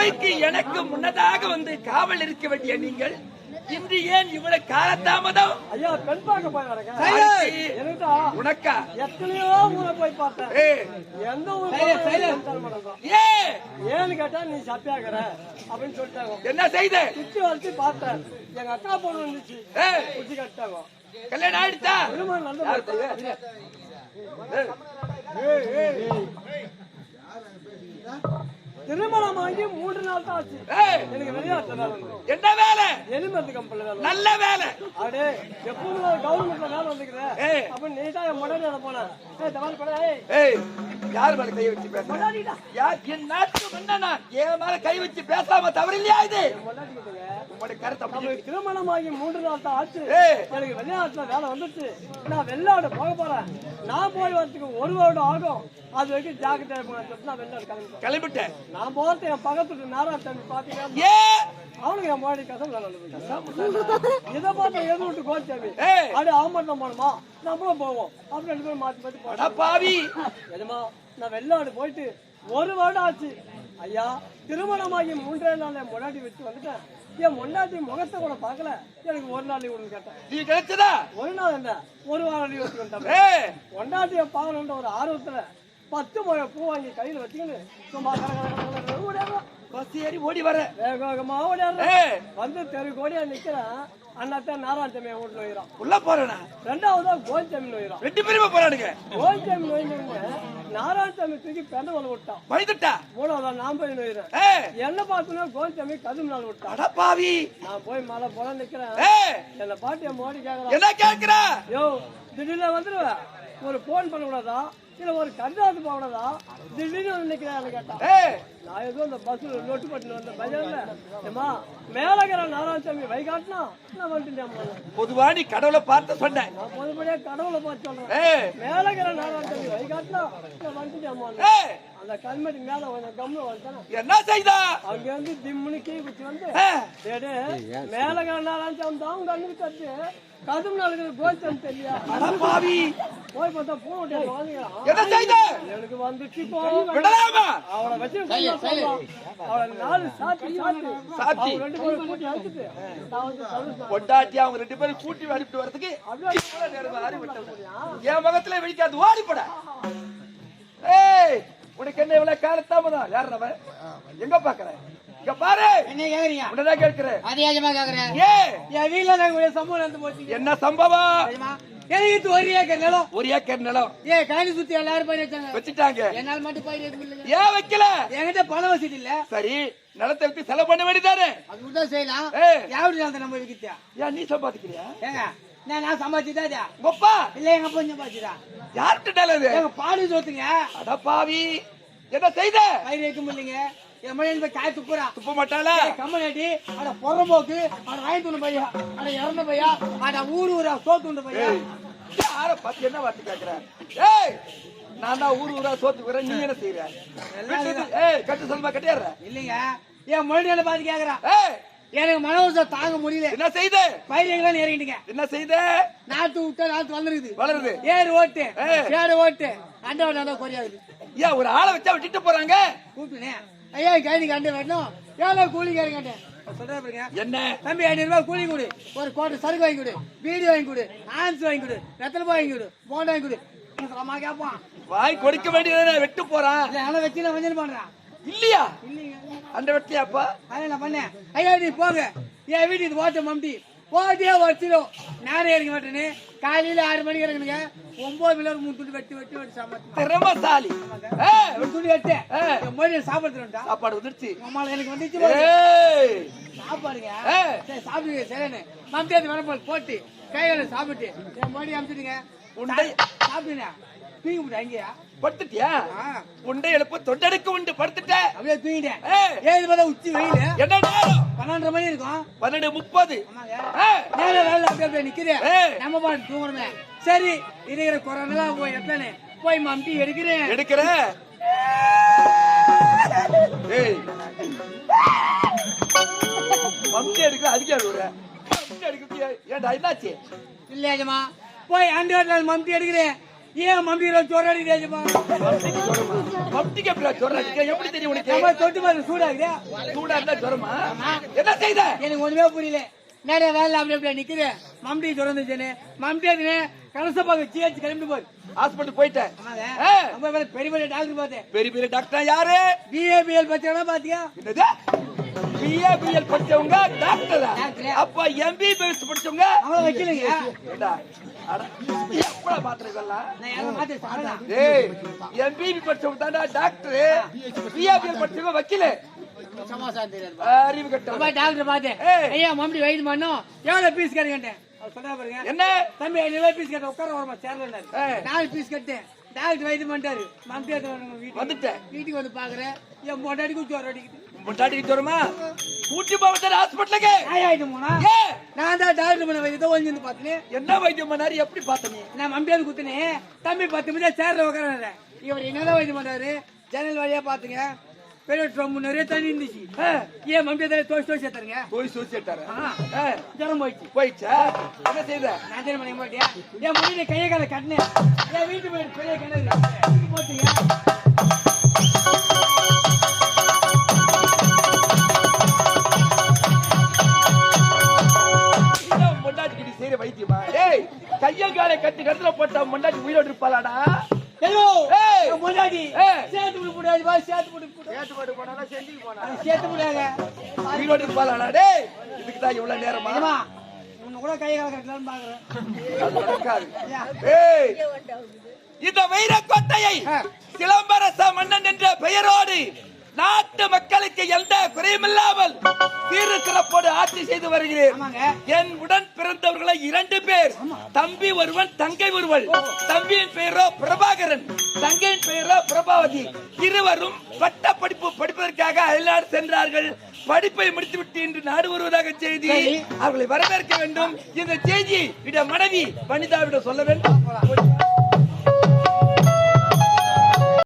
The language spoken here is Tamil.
அவைக்கு எனக்கு முன்னதாக வந்து காவல் இருக்க வேண்டிய நீங்கள் இன்று ஏன் இவ்வளவு காலதாமதம்? ஐயா பெண் பார்க்க போய்? எனக்குதா உனக்கா? எத்தனையோ ஊரை போய் பார்த்தேன். எந்த ஊர் போனாலும் தர மாட்டாங்க. ஏ! ஏன்னு கேட்டா நீ சத்தியாகிற அப்படின்னு சொல்லிட்டாங்க. என்ன செய்த? சுத்தி வச்சு பார்த்தேன். எங்க அக்கா பொண்ணு வந்துச்சு குச்சி கட்டாங்க கல்யாணம் ஆயிடுச்சா? திருமணம் நல்ல யார் செய்த? ஏய், திருமணம் ஆகி மூன்று நாள் தான் ஆச்சு. எனக்கு வந்து என்ன வேலை? எலிமருந்து கம்பெனில வேலை. நல்ல வேலை. அடே எப்பவும் கவர்மெண்ட்ல வேலை வந்துக்கிறேன். அப்ப நீ தான் என் முன்னாடி போனேன் ஏய் யார் மேல கை வச்சு பேசுற? யார்? என் நாட்டு மன்னனா என் மேல கை வச்சு பேசாம தவறு இல்லையா இது நம்மளுக்கு திருமணமாகி மூன்று நாள் தான் ஆச்சு. எனக்கு வெளிநாட்டுல வேலை வந்துச்சு நான் வெளிநாடு போக போறேன். நான் போய் வரதுக்கு ஒரு வருடம் ஆகும். அது வரைக்கும் ஜாக்கிரதை நான் வெளிநாடு கிளம்பிட்டேன். கிளம்பிட்டேன். நான் போறது என் பக்கத்து நாரா தம்பி பாத்தீங்கன்னா அவனுக்கு என் கதை நடந்தது இதை பார்த்து எது விட்டு கோச்சாமி. அப்படி ஆமட்டம் போனோமா நம்மளும் போவோம். அப்படி ரெண்டு பேரும் மாத்தி மாத்தி அட பாவி. எதுமா நான் வெளிநாடு போயிட்டு ஒரு வருடம் ஆச்சு. ஐயா திருமணமாகி மூன்றே நாள் முன்னாடி விட்டு வந்துட்டேன். என் முன்னாடி முகத்தை கூட பார்க்கல. எனக்கு ஒரு நாள் லீவு கேட்டேன். நீ கிடைச்சதா? ஒரு நாள் என்ன? ஒரு வாரம் லீவு வந்துட்டேன். ஏ பொண்டாட்டிய பாக்கணுன்ற ஒரு ஆர்வத்துல பத்து முழம் பூ வாங்கி கையில வச்சுக்கின்னு சும்மா ஓடியாடுறேன். பஸ் ஏறி ஓடி வர வேக வேகமா ஓடியாடுறேன் வந்து தெரு கோடியா நிக்கிறேன். அண்ணாத்தான் நாராயணத்தமையை வீட்டுல வைக்கிறான் உள்ள போறேனா ரெண்டாவதா கோல்சாமி வைக்கிறான் ரெண்டு பேருமே போறானுங்க. கோல்சாமி நோயின்னு நாராயணசாமி தூக்கி பெண்ண வலை விட்டான் பயந்துட்டா மூணாவதா நான் போய் என்ன பார்த்தோன்னா கோல்சாமி கதும் நாள் விட்டான் அட பாவி! நான் போய் மலை போல நிக்கிறேன். என்ன பாட்டி மோடி கேக்குறான். என்ன கேக்குற? யோ திடீர்னு வந்துருவேன். ஒரு போன் பண்ண கூடாதா இல்ல ஒரு கண்டாத்து போக கூடாதா திடீர்னு வந்து நிக்கிறேன் கேட்டான் நான் ஏதோ இந்த பஸ்ல நொட்டு பட்டு வந்த பஜார்ல. ஏமா மேலகிற நாராயணசாமி வைகாட்டினா நான் வந்துட்டேன் பொதுவா நீ கடவுளை பார்த்து சொன்ன. நான் பொதுப்படியா கடவுளை பார்த்து சொல்றேன். ஏ. மேலகிற நாராயணசாமி வைகாட்டினா நான் வந்துட்டேன் ஏ. அந்த கல்மெட்டி மேல கொஞ்சம் கம்முல வந்துட்டேன். என்ன செய்தா? அங்க இருந்து திம்முனு கீ குச்சி வந்து மேலகிற நாராயணசாமி தான் உங்க அண்ணுக்கு தட்டு கதும் நாளுக்கு கோச்சம் தெரியா? பாவி. போய் பார்த்தா பூ வாங்கிக்கிறான் என்ன செய்த? எனக்கு வந்துச்சு கோவம் விடலாமா? அவளை வச்சு சாத்தி. அவங்க ரெண்டு பேரும் கூட்டி அழைச்சிட்டு. நான் வந்து தவிர்த்தேன். பொண்டாட்டி அவங்க ரெண்டு பேரும் கூட்டி அனுப்பிட்டு வரதுக்கு விட்டது. என் முகத்துல வெடிக்காது ஓடி போட. ஏய் உனக்கு என்ன இவ்வளவு காலத்தாமதம்? யார் எங்க பாக்குற? இங்க பாரு. என்ன கேக்குறீங்க? உன்னதான் கேட்கிறேன். அது ஏஜமா கேக்குறேன் ஏ என் வீட்டுல நாங்க சம்பவம் நடந்து போச்சு. என்ன சம்பவம்? எனக்கு ஒரு ஏக்கர் நிலம். ஒரு ஏக்கர் நிலம். ஏ கழனி சுத்தி எல்லாரும் பயிர் வச்சாங்க. வச்சுட்டாங்க. என்னால் மட்டும் பயிர் வைக்க முடியல. ஏன் வைக்கல? என்கிட்ட பணம் வசதி இல்ல. சரி நிலத்தை விட்டு செலவு பண்ண வேண்டியதானே அது தான் செய்யலாம். யாரு நிலத்தை நம்ம விக்கித்தியா ஏன் நீ சம்பாதிக்கிறியா? ஏங்க நான் நான் சம்பாதிச்சுதா அப்பா இல்ல எங்க அப்பா சம்பாதிச்சுதா யார்கிட்ட நிலம் இது? எங்க பாடு சொத்துங்க. அட பாவி என்ன செய்த? பயிர் வைக்க முடியலங்க. என் மணி போய் காய் துப்புறா. துப்ப மாட்டாளா? கம்மநாட்டி அட பொறம்போக்கு அட ராயத்துண்டு பையா. அட இறந்த பையா. அட ஊரு ஊரா சோத்துண்டு பையா. யார பத்தி என்ன வார்த்தை கேக்குற ஏய் நான் தான் ஊர் ஊரா சோத்து வரேன் நீ என்ன செய்யற ஏய் கட்டு சொல்லுமா கட்டிடுற இல்லைங்க. என் மொழி என்ன பார்த்து கேக்குறான் ஏய். எனக்கு மனவசம் தாங்க முடியல. என்ன செய்த? பயிர் எங்களாம் இறங்கிட்டீங்க என்ன செய்த? நாட்டு விட்டா நாட்டு வந்துருக்குது வளருது. ஏறு ஓட்டு. சேடு ஓட்டு. அண்டை அண்டை குறையாது. ஏன் ஒரு ஆளை வச்சா விட்டுட்டு போறாங்க? கூப்பிட்டுனே ஐயா கைதிக்கு அண்டை வேணும் ஏழை கூலி சொல்றேன் பாருங்க. என்ன? தம்பி ஐநூறு ரூபாய் கூலி கொடு. ஒரு கோட்டை சரக்கு வாங்கி கொடு பீடி வாங்கி கொடு ஆன்ஸ் வாங்கி கொடு வெத்தலை பாய் வாங்கி கொடு போண்டா வாங்கி கொடு. அம்மா கேட்பான் வாய் கொடுக்க வேண்டியதை வெட்டு போறான். இல்ல வச்சு நான் வஞ்சனம் பண்றேன். இல்லையா? இல்லைங்க. அந்த வெட்டியாப்பா அதை நான் பண்ணேன். ஐயா நீ போங்க. என் வீட்டு இது ஓட்ட மம்டி. ஓட்டியே வச்சிடும் நேரம் இறங்க மாட்டேன்னு காலையில ஆறு மணிக்கு இறங்குங்க ஒன்பது மணி நேரம் மூணு துண்டு வெட்டி வெட்டி வெட்டி சாமாத்தி திறமசாலி. ஒரு துணி வெட்டு. மொழியை சாப்பிடுறா சாப்பாடு வந்துருச்சு. அம்மால எனக்கு வந்துச்சு சாப்பாடுங்க. சாப்பிடுங்க சரின்னு மம்தியாத்து வரப்போல் போட்டு. கையில சாப்பிட்டு என் மொழி அமுச்சுடுங்க. உண்டை. சாப்பிடுங்க. தூங்கி விட்டு அங்கேயா? படுத்துட்டியா? உண்டை எழுப்பு தொண்டடுக்கு உண்டு படுத்துட்ட. அப்படியே தூங்கிட்டேன். ஏழு பார்த்தா உச்சி வெயில். என்ன நேரம் பன்னெண்டரை மணி இருக்கும். பன்னெண்டு முப்பது. நேரம் வேலை அப்படியே நிக்கிறேன். நம்ம பாட்டு சரி இருக்கிற கொரோனா போய் எத்தனை போய் மம்டி எடுக்கிறேன். எடுக்கிற? ஏய். மம்டி எடுக்கிற அதுக்கே அழுகுற மம்டி எடுக்கிறியா ஏன்டா என்னாச்சு? இல்லையாஜமா போய் ஆண்டு வாட்டில் மம்டி எடுக்கிறேன் ஏன் சோறாடி தேஜமா மம்டிக்கு ஜுரமா? மம்டிக்கு எப்படி எப்படி தெரியும் உனக்கு? நம்ம தொட்டு மாதிரி சூடாகுதே. சூடா இருந்தா ஜுரமா? என்ன செய்த? எனக்கு ஒண்ணுமே புரியல. நிறைய வேலை அப்படி அப்படியே நிக்கிறேன் மம்பி திறந்துச்சுன்னு மம்பி அதுன்னு கலசப்பாங்க சீச்சு கிளம்பி போய் ஹாஸ்பிட்டல் போயிட்டேன். பெரிய பெரிய பெரிய டாக்டர் பார்த்தேன். பெரிய பெரிய டாக்டர் யாரு? பிஏபிஎல் பத்தியா பாத்தியா? என்னது? பிஏபிஎல் படிச்சவங்க டாக்டரா. அப்ப எம்பிபிஎஸ் படிச்சவங்க அவங்கள வைக்கலைங்க. எப்படா எம்பிபி படிச்சவங்க தாண்டா டாக்டர். பிஏபிஎல் படிச்சவங்க வக்கீல. அறிவு டாக்டர் பார்த்தேன். ஐயா மம்பி வைத்து பண்ணும் எவ்வளவு பீஸ் கேட்டேன் சொன்னா பாருங்க. என்ன? தம்பி ஐநூறு பீஸ் கட்ட உட்கார வரமா சேர்ல. நாலு பீஸ் கட்டேன். டாக்டர் வைத்து பண்ணிட்டாரு அது வீட்டுக்கு. வந்துட்டேன். வீட்டுக்கு வந்து பாக்குறேன் என் பொண்டாடி குச்சி அடிக்குது முன்னாடி ஜுரமா கூட்டி போவதாரு ஹாஸ்பிட்டலுக்கு ஆயிட்டு போனா ஏ! நான் தான் டாக்டர் பண்ண வைத்து ஒஞ்சு பார்த்தேன். என்ன வைத்தியம் பண்ணாரு? எப்படி பார்த்த நீ நான் மம்பியாவது குத்துனேன் தம்பி பத்து மணி சேர்ல உட்கார இவர் என்னதான் வைத்தியம் பண்றாரு ஜன்னல் வழியா பாத்துங்க பெரிய ட்ரம் நிறைய தண்ணி இருந்துச்சு. ஏன் மம்பியா தண்ணி தோசி தோசி ஏத்தாருங்க போய் சூசிட்டாரு ஆ, ஜரம் போயிடுச்சு. போயிடுச்சா? என்ன செய்த? நான் தெரியும் பண்ண மாட்டியா என் முடியல கையை கால கட்டினேன் என் வீட்டு போயிட்டு பெரிய கிணறு போட்டீங்க. உயிரோடு இருப்பாளாடா ஹலோ ஏய். முன்னாடி. சேர்த்து விட்டு போடாது வா சேர்த்து விட்டு போடு. ஏட்டு போட்டு போனா செஞ்சுக்கு போனா சேர்த்து விடாங்க உயிரோடு இருப்பாளாடா டேய்! இதுக்கு தான் இவ்வளவு நேரமா? உன்னை கூட கையை கால கட்டலாம்னு பாக்குறேன். ஏய் இந்த வைரக்கோட்டையை சிலம்பரச மன்னன் என்ற பெயரோடு நாட்டு மக்களுக்கு எந்த குறையுமில்லாமல் சீரு சிறப்போடு ஆட்சி செய்து வருகிறேன். என் உடன் பிறந்தவர்களை இரண்டு பேர். தம்பி ஒருவன் தங்கை ஒருவள். தம்பியின் பெயரோ பிரபாகரன். தங்கையின் பெயரோ பிரபாவதி. இருவரும் பட்ட படிப்பு படிப்பதற்காக அயல்நாடு சென்றார்கள். படிப்பை முடித்துவிட்டு இன்று நாடு வருவதாக செய்தி. அவர்களை வரவேற்க வேண்டும். இந்த செய்தி இட மனைவி வனிதாவிடம் சொல்ல வேண்டும்.